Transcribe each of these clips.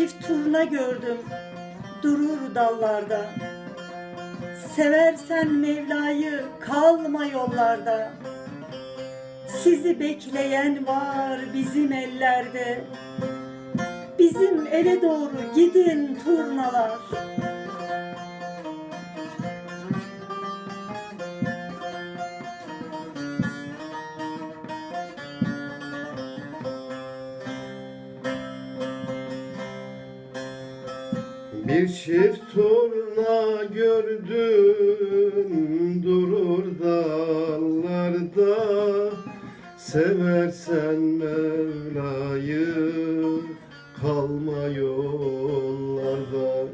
çift turna gördüm durur dallarda. Seversen Mevla'yı kalma yollarda. Sizi bekleyen var bizim ellerde. Bizim ele doğru gidin turnalar. Bir çift turna gördüm durur dallarda. Seversen Mevla'yı kalma yollarda.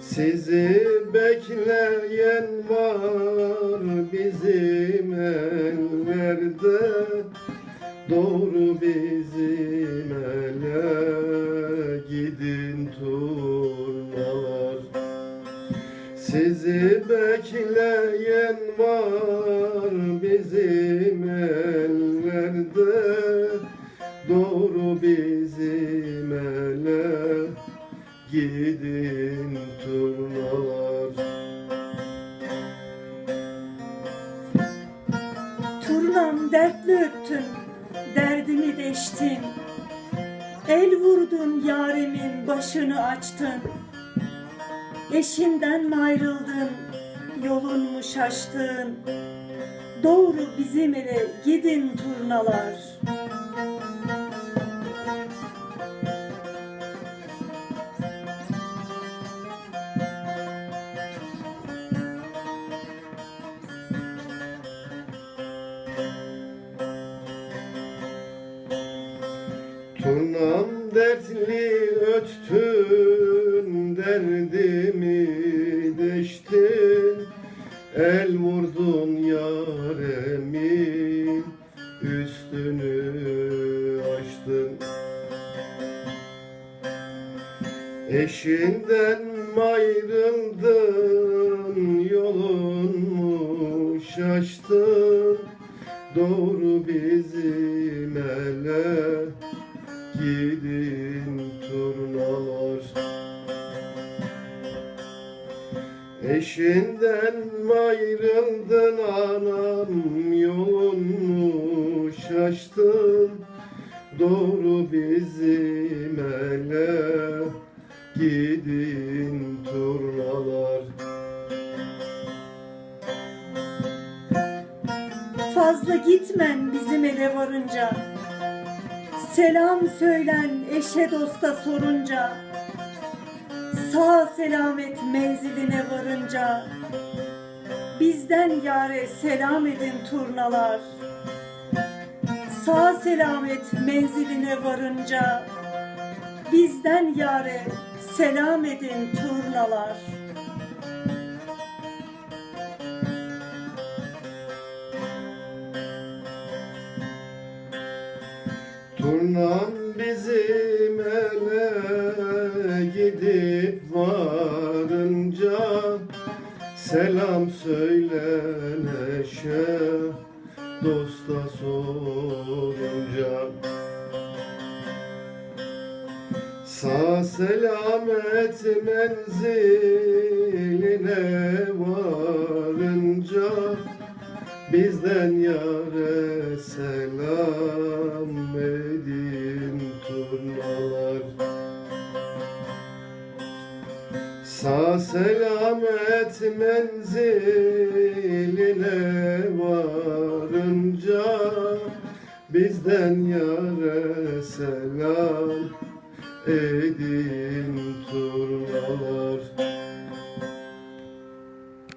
Sizi bekleyen var bizim ellerde. Doğru bizim ele Sizi bekleyen var bizim ellerde Doğru bizim ele gidin turnalar Turnam dertli öptün, derdimi deştin. El vurdun yarimin başını açtın. Eşinden mi ayrıldın, yolun mu şaştın? Doğru bizim ele gidin turnalar. Turnam dertli öttün, derdimi deştin? El vurdun yaremin, üstünü açtın. Eşinden ayrıldın, yolun mu şaştın? Doğru bizim ele gidin turnalar Eşinden ayrıldın anam yolun mu şaştın Doğru bizim ele gidin turnalar Fazla gitmen bizim ele varınca. Selam söylen eşe dosta sorunca. Sağ selamet menziline varınca. Bizden yare selam edin turnalar. Sağ selamet menziline varınca. Bizden yare selam edin turnalar. Turnam bizim Selam söylen eşe dosta sorunca. Sağ selamet menziline varınca Bizden yare selam Sağ selamet menziline varınca Bizden yare selam edin turnalar